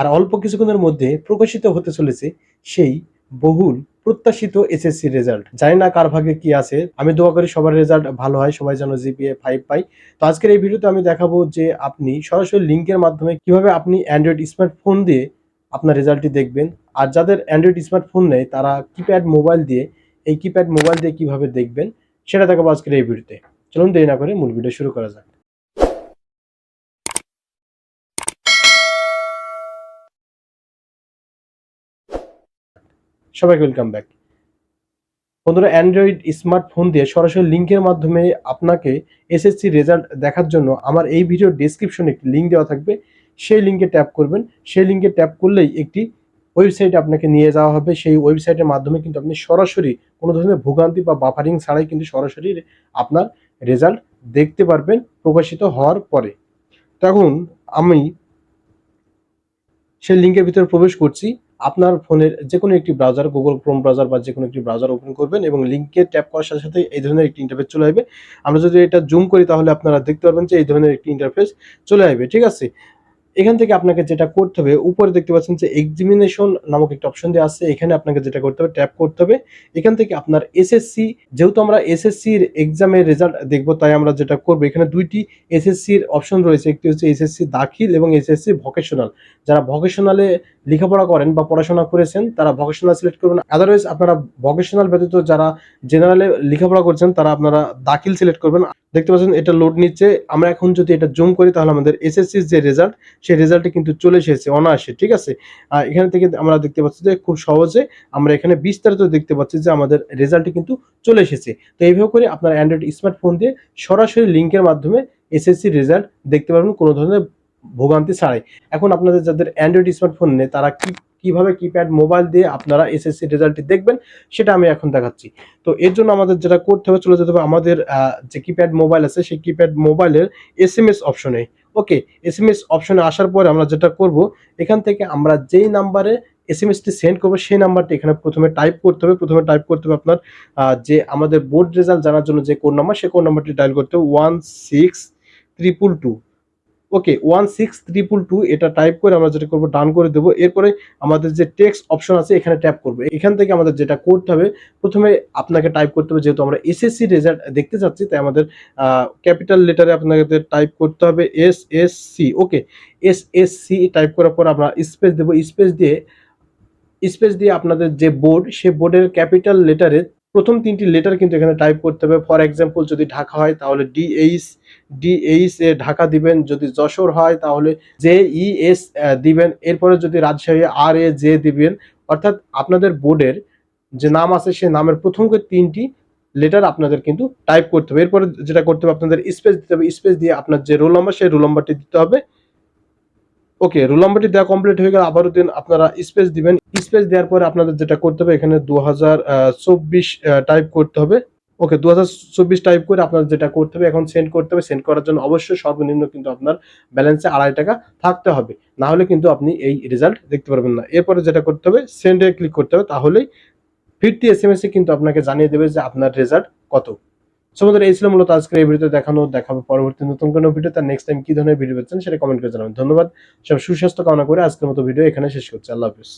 আর অল্প কিছুক্ষণের মধ্যে প্রকাশিত হতে চলেছে সেই বহুল প্রত্যাশিত এসএসসি রেজাল্ট জানি না কার ভাগে কি আছে। আমি দোয়া করি সবার রেজাল্ট ভালো হয়, সবাই যেন জিপিএ ফাইভ পাই তো আজকের এই ভিডিওতে আমি দেখাবো যে আপনি সরাসরি লিঙ্কের মাধ্যমে কীভাবে আপনি অ্যান্ড্রয়েড স্মার্টফোন দিয়ে আপনার রেজাল্টটি দেখবেন। আর যাদের অ্যান্ড্রয়েড স্মার্টফোন নেই, তারা কিপ্যাড মোবাইল দিয়ে এই কিপ্যাড মোবাইল দিয়ে কীভাবে দেখবেন, সেটা দেখাবো আজকের এই ভিডিওতে চলুন দেরি না করে মূল ভিডিও শুরু করা যাক। সবাইকে ওয়েলকাম ব্যাক বন্ধুরা অ্যান্ড্রয়েড স্মার্টফোন দিয়ে সরাসরি লিঙ্কের মাধ্যমে আপনাকে এসএসসি রেজাল্ট দেখার জন্য আমার এই ভিডিওর ডেসক্রিপশনে একটি লিঙ্ক দেওয়া থাকবে। সেই লিঙ্কে ট্যাপ করবেন। সেই লিঙ্কে ট্যাপ করলেই একটি ওয়েবসাইট আপনাকে নিয়ে যাওয়া হবে। সেই ওয়েবসাইটের মাধ্যমে কিন্তু আপনি সরাসরি কোনো ধরনের ভোগান্তি বা বাফারিং ছাড়াই কিন্তু সরাসরি আপনার রেজাল্ট দেখতে পারবেন প্রকাশিত হওয়ার পরে। তখন আমি সেই লিঙ্কের ভিতরে প্রবেশ করছি। আপনার ফোনের যে কোনো একটি ব্রাউজার গুগল ক্রোম ব্রাউজার বা যে কোনো একটি ব্রাউজার ওপেন করবেন এবং লিঙ্কে ট্যাপ করার সাথে সাথে এই ধরনের একটি ইন্টারফেস চলে আসবে। আমরা যদি এটা জুম করি তাহলে আপনারা দেখতে পারবেন যে এই ধরনের একটি ইন্টারফেস চলে আসবে, ঠিক আছে? এখান থেকে আপনাকে যেটা করতে হবে, উপরে দেখতে পাচ্ছেন যে এক্সামিনেশন নামক একটা অপশন দেওয়া আছে, এখানে আপনাকে যেটা করতে হবে ট্যাপ করতে হবে। এখান থেকে আপনার এসএসসি যেহেতু আমরা এসএসসির এক্সামের রেজাল্ট দেখব, তাই আমরা যেটা করব, এখানে দুইটি এসএসসির অপশন রয়েছে, একটি হচ্ছে এসএসসি দাখিল এবং এসএসসি ভকেশনাল যারা ভকেশনালে লেখাপড়া করেন বা পড়াশোনা করেছেন, তারা ভকেশনাল সিলেক্ট করবেন। আদারওয়াইজ আপনারা ভকেশনাল ব্যতীত যারা জেনারেলে লেখাপড়া করছেন, তারা আপনারা দাখিল সিলেক্ট করবেন। দেখতে পাচ্ছেন, এটা লোড নিচ্ছে। আমরা এখন যদি এটা জুম করি, তাহলে আমাদের এসএসসির যে রেজাল্ট সেই রেজাল্টে কিন্তু চলে এসেছে অনায়াসে, ঠিক আছে? আর এখানে থেকে আমরা দেখতে পাচ্ছি যে, খুব সহজে আমরা এখানে বিস্তারিত দেখতে পাচ্ছি যে, আমাদের রেজাল্টটি কিন্তু চলে এসেছে। তো এইভাবে করে আপনার অ্যান্ড্রয়েড স্মার্টফোন দিয়ে সরাসরি লিঙ্কের মাধ্যমে এসএসসি রেজাল্ট দেখতে পারবেন, কোনো ধরনের ভোগান্তি ছাড়াই। এখন আপনাদের যাদের অ্যান্ড্রয়েড স্মার্টফোন নেই, তারা কি কীভাবে কিপ্যাড মোবাইল দিয়ে আপনারা এসএসসি রেজাল্টটি দেখবেন, সেটা আমি এখন দেখাচ্ছি। তো এর জন্য আমাদের যেটা করতে হবে, চলে যেতে হবে আমাদের যে কিপ্যাড মোবাইল আছে, সেই কিপ্যাড মোবাইলের এস এম এস অপশনে ওকে এস এম এস অপশনে আসার পরে আমরা যেটা করব, এখান থেকে আমরা যেই নাম্বারে এস এম এসটি সেন্ড করব, সেই নাম্বারটি এখানে প্রথমে টাইপ করতে হবে। প্রথমে টাইপ করতে হবে আপনার যে আমাদের বোর্ড রেজাল্ট জানার জন্য যে কোড নাম্বার সেই কোড নাম্বারটি ডায়াল করতে হবে। One six triple two okay, one six triple two, এটা টাইপ করে আমরা যেটা করব ডান করে দেবো। এরপরে আমাদের যে টেক্সট অপশন আছে, এখানে ট্যাপ করব। এখান থেকে আমাদের যেটা করতে হবে, প্রথমে আপনাকে টাইপ করতে হবে, যেহেতু আমরা এসএসসি রেজাল্ট দেখতে চাচ্ছি, তাই আমাদের ক্যাপিটাল লেটারে আপনাদের টাইপ করতে হবে S S C okay? S S C type করার পর আমরা স্পেস দেবো। স্পেস দিয়ে স্পেস দিয়ে আপনাদের যে বোর্ড সে বোর্ডের ক্যাপিটাল লেটারে প্রথম তিনটি লেটার কিন্তু এখানে টাইপ করতে হবে। ফর এক্সাম্পল যদি ঢাকা হয়, তাহলে ডিএইচ ডিএইচ এ ঢাকা দিবেন, যদি যশোর হয় তাহলে জে ই এস দিবেন। এরপরে যদি রাজশাহী আর এ জে দিবেন, অর্থাৎ আপনাদের বোর্ডের যে নাম আছে সেই নামের প্রথম তিনটি লেটার আপনাদের কিন্তু টাইপ করতে হবে। এরপরে যেটা করতে হবে, আপনাদের স্পেস দিতে হবে। স্পেস দিয়ে আপনার যে রোল নাম্বার সেই রোল নাম্বারটি দিতে হবে। ওকে রোল নাম্বারটি দেওয়া কমপ্লিট হয়ে গেলে। আবারও দিন আপনারা স্পেস দিবেন। স্পেস দেওয়ার পরে আপনাদের যেটা করতে হবে, এখানে দু হাজার চব্বিশ টাইপ করতে হবে। ওকে দু হাজার চব্বিশ টাইপ করে আপনার যেটা করতে হবে, এখন সেন্ড করতে হবে। সেন্ড করার জন্য অবশ্যই সর্বনিম্ন কিন্তু আপনার ব্যালেন্সে আড়াই টাকা থাকতে হবে। না হলে কিন্তু আপনি এই রেজাল্ট দেখতে পারবেন না। এরপরে যেটা করতে হবে সেন্ডে ক্লিক করতে হবে, তাহলেই ফিরতি এস এম এস কিন্তু আপনাকে জানিয়ে দেবে যে আপনার রেজাল্ট কত। সো আমাদের এই ছিল মূলত আজকের এই ভিডিওতে দেখানো, দেখাবো পরবর্তী নতুন কোনো ভিডিও তার নেক্সট টাইম কি ধরনের ভিডিও পাচ্ছেন সেটা কমেন্ট করে জানাবেন। ধন্যবাদ। সব সুস্বাস্থ্য কামনা করে আজকের মতো ভিডিও এখানে শেষ করছি। আল্লাহ হাফিজ।